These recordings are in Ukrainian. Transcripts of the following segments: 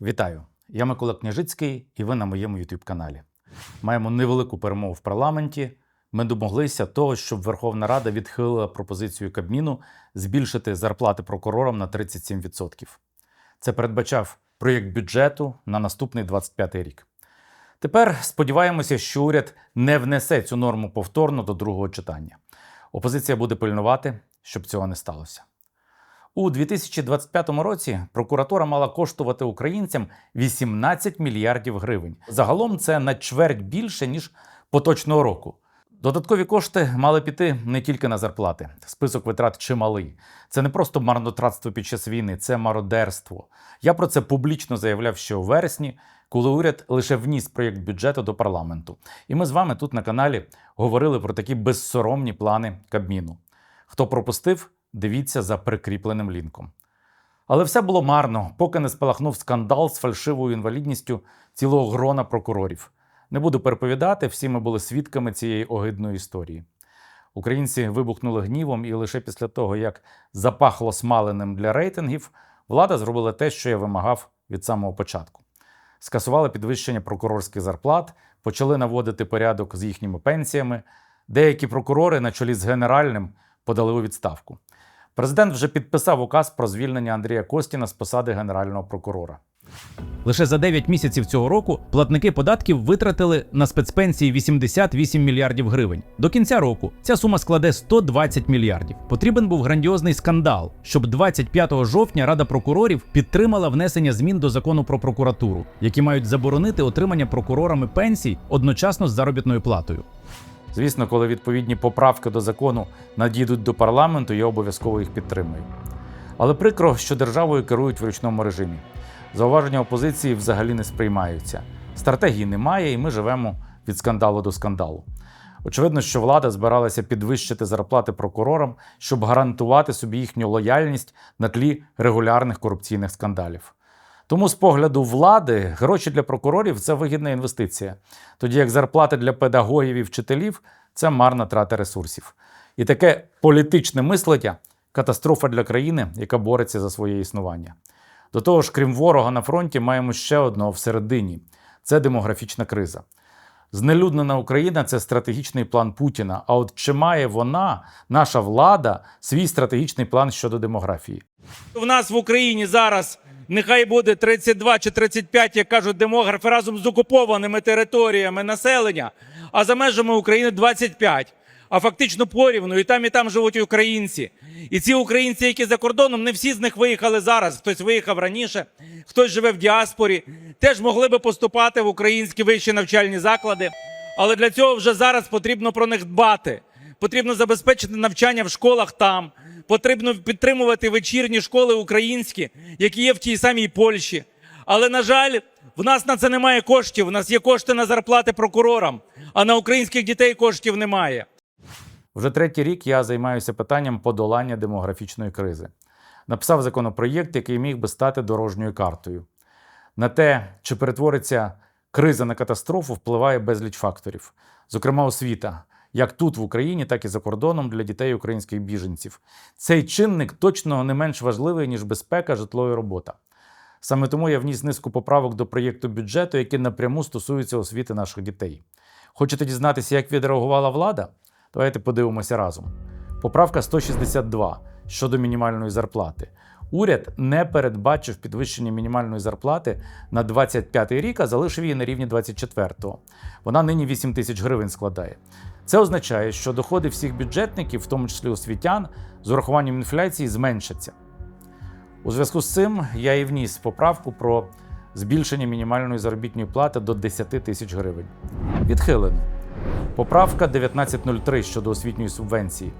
Вітаю! Я Микола Княжицький, і ви на моєму youtube каналі. Маємо невелику перемогу в парламенті. Ми домоглися того, щоб Верховна Рада відхилила пропозицію Кабміну збільшити зарплати прокурорам на 37%. Це передбачав проєкт бюджету на наступний 25 рік. Тепер сподіваємося, що уряд не внесе цю норму повторно до другого читання. Опозиція буде пильнувати, щоб цього не сталося. У 2025 році прокуратура мала коштувати українцям 18 мільярдів гривень. Загалом це на чверть більше ніж поточного року. Додаткові кошти мали піти не тільки на зарплати. Список витрат чималий. Це не просто марнотратство під час війни, це мародерство. Я про це публічно заявляв ще у вересні, коли уряд лише вніс проєкт бюджету до парламенту. І ми з вами тут на каналі говорили про такі безсоромні плани Кабміну. Хто пропустив, дивіться за прикріпленим лінком. Але все було марно, поки не спалахнув скандал з фальшивою інвалідністю цілого грона прокурорів. Не буду переповідати, всі ми були свідками цієї огидної історії. Українці вибухнули гнівом, і лише після того, як запахло смаленим для рейтингів, влада зробила те, що я вимагав від самого початку. Скасували підвищення прокурорських зарплат, почали наводити порядок з їхніми пенсіями. Деякі прокурори, на чолі з генеральним, подали у відставку. Президент вже підписав указ про звільнення Андрія Костіна з посади генерального прокурора. Лише за 9 місяців цього року платники податків витратили на спецпенсії 88 мільярдів гривень. До кінця року ця сума складе 120 мільярдів. Потрібен був грандіозний скандал, щоб 25 жовтня Рада прокурорів підтримала внесення змін до закону про прокуратуру, які мають заборонити отримання прокурорами пенсій одночасно з заробітною платою. Звісно, коли відповідні поправки до закону надійдуть до парламенту, я обов'язково їх підтримую. Але прикро, що державою керують в ручному режимі. Зауваження опозиції взагалі не сприймаються. Стратегії немає, і ми живемо від скандалу до скандалу. Очевидно, що влада збиралася підвищити зарплати прокурорам, щоб гарантувати собі їхню лояльність на тлі регулярних корупційних скандалів. Тому з погляду влади гроші для прокурорів це вигідна інвестиція, тоді як зарплати для педагогів і вчителів це марна трата ресурсів. І таке політичне мислення катастрофа для країни, яка бореться за своє існування. До того ж, крім ворога на фронті, маємо ще одного всередині це демографічна криза. Знелюднена Україна це стратегічний план Путіна. А от чи має вона, наша влада, свій стратегічний план щодо демографії? В нас в Україні зараз нехай буде 32 чи 35, як кажуть демографи, разом з окупованими територіями населення, а за межами України 25. А фактично порівну, і там, і там живуть українці. І ці українці, які за кордоном, не всі з них виїхали зараз. Хтось виїхав раніше, хтось живе в діаспорі, теж могли би поступати в українські вищі навчальні заклади. Але для цього вже зараз потрібно про них дбати. Потрібно забезпечити навчання в школах там. Потрібно підтримувати вечірні школи українські, які є в тій самій Польщі. Але, на жаль, в нас на це немає коштів. У нас є кошти на зарплати прокурорам, а на українських дітей коштів немає. Вже третій рік я займаюся питанням подолання демографічної кризи. Написав законопроєкт, який міг би стати дорожньою картою. На те, чи перетвориться криза на катастрофу, впливає безліч факторів, зокрема освіта, як тут в Україні, так і за кордоном для дітей українських біженців. Цей чинник точно не менш важливий, ніж безпека, житло і робота. Саме тому я вніс низку поправок до проєкту бюджету, які напряму стосуються освіти наших дітей. Хочете дізнатися, як відреагувала влада? Давайте подивимося разом. Поправка 162 щодо мінімальної зарплати. Уряд не передбачив підвищення мінімальної зарплати на 25 рік, а залишив її на рівні 24-го. Вона нині 8 тисяч гривень складає. Це означає, що доходи всіх бюджетників, в тому числі освітян, з урахуванням інфляції зменшаться. У зв'язку з цим я і вніс поправку про збільшення мінімальної заробітної плати до 10 тисяч гривень. Відхилено. Поправка 1903 щодо освітньої субвенції.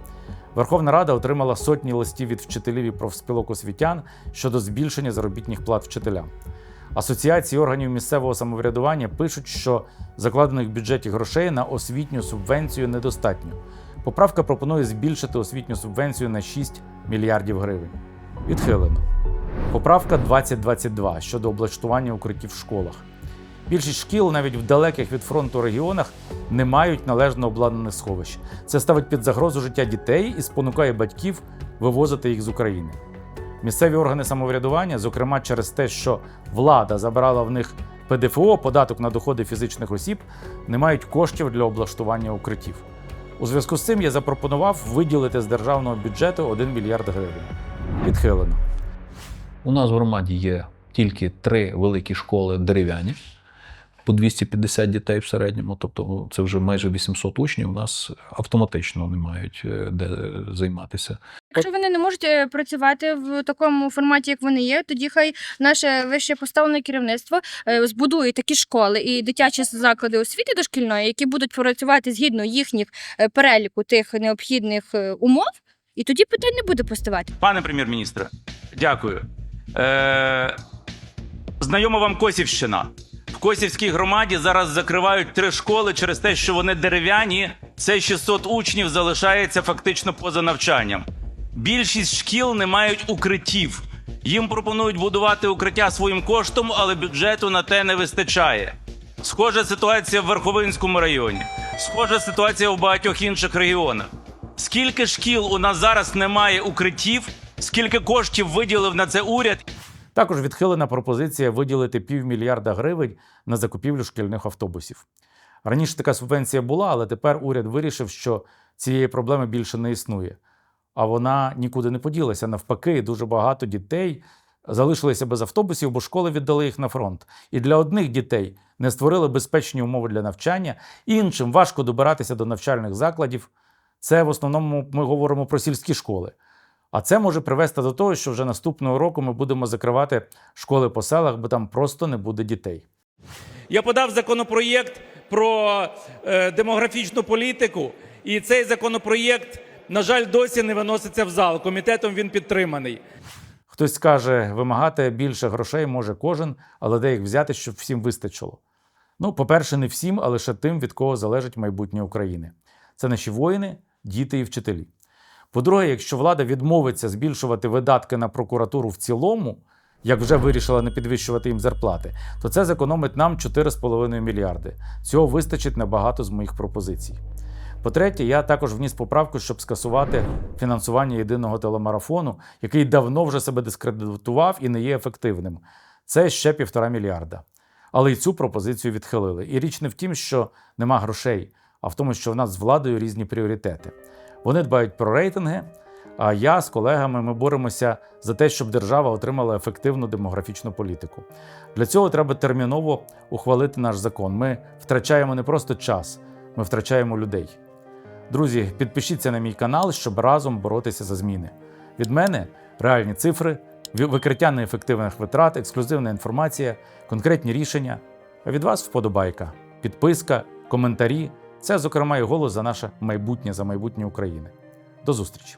Верховна Рада отримала сотні листів від вчителів і профспілок освітян щодо збільшення заробітних плат вчителям. Асоціації органів місцевого самоврядування пишуть, що закладених в бюджеті грошей на освітню субвенцію недостатньо. Поправка пропонує збільшити освітню субвенцію на 6 мільярдів гривень. Відхилено. Поправка 2022 щодо облаштування укриттів в школах. Більшість шкіл, навіть в далеких від фронту регіонах, не мають належно обладнаних сховищ. Це ставить під загрозу життя дітей і спонукає батьків вивозити їх з України. Місцеві органи самоврядування, зокрема через те, що влада забрала в них ПДФО, податок на доходи фізичних осіб, не мають коштів для облаштування укриттів. У зв'язку з цим я запропонував виділити з державного бюджету 1 мільярд гривень. Відхилено. У нас в громаді є тільки три великі школи дерев'яні, по 250 дітей в середньому, тобто ну, це вже майже 800 учнів. У нас автоматично не мають е, де займатися. Якщо вони не можуть е, працювати в такому форматі, як вони є, тоді хай наше вище поставлене керівництво е, збудує такі школи і дитячі заклади освіти дошкільної, які будуть працювати згідно їхніх переліку тих необхідних умов, і тоді питань не буде поставати. Пане прем'єр-міністре, дякую. Е, знайома вам Косівщина. Косівській громаді зараз закривають три школи через те, що вони дерев'яні. Це 600 учнів залишається фактично поза навчанням. Більшість шкіл не мають укриттів. Їм пропонують будувати укриття своїм коштом, але бюджету на те не вистачає. Схожа ситуація в Верховинському районі, схожа ситуація в багатьох інших регіонах. Скільки шкіл у нас зараз немає укриттів, скільки коштів виділив на це уряд, Також відхилена пропозиція виділити півмільярда гривень на закупівлю шкільних автобусів. Раніше така субвенція була, але тепер уряд вирішив, що цієї проблеми більше не існує. А вона нікуди не поділася. Навпаки, дуже багато дітей залишилися без автобусів, бо школи віддали їх на фронт. І для одних дітей не створили безпечні умови для навчання, іншим важко добиратися до навчальних закладів. Це в основному ми говоримо про сільські школи. А це може привести до того, що вже наступного року ми будемо закривати школи по селах, бо там просто не буде дітей. Я подав законопроєкт про е, демографічну політику, і цей законопроєкт, на жаль, досі не виноситься в зал. Комітетом він підтриманий. Хтось скаже, вимагати більше грошей може кожен, але де їх взяти, щоб всім вистачило. Ну, по-перше, не всім, а лише тим, від кого залежить майбутнє України. Це наші воїни, діти і вчителі. По-друге, якщо влада відмовиться збільшувати видатки на прокуратуру в цілому, як вже вирішила не підвищувати їм зарплати, то це зекономить нам 4,5 мільярди. Цього вистачить на багато з моїх пропозицій. По-третє, я також вніс поправку, щоб скасувати фінансування єдиного телемарафону, який давно вже себе дискредитував і не є ефективним. Це ще півтора мільярда. Але й цю пропозицію відхилили. І річ не в тім, що нема грошей, а в тому, що в нас з владою різні пріоритети. Вони дбають про рейтинги. А я з колегами ми боремося за те, щоб держава отримала ефективну демографічну політику. Для цього треба терміново ухвалити наш закон. Ми втрачаємо не просто час, ми втрачаємо людей. Друзі, підпишіться на мій канал, щоб разом боротися за зміни. Від мене реальні цифри, викриття неефективних витрат, ексклюзивна інформація, конкретні рішення. А від вас вподобайка, підписка, коментарі. Це, зокрема, і голос за наше майбутнє, за майбутнє України. До зустрічі!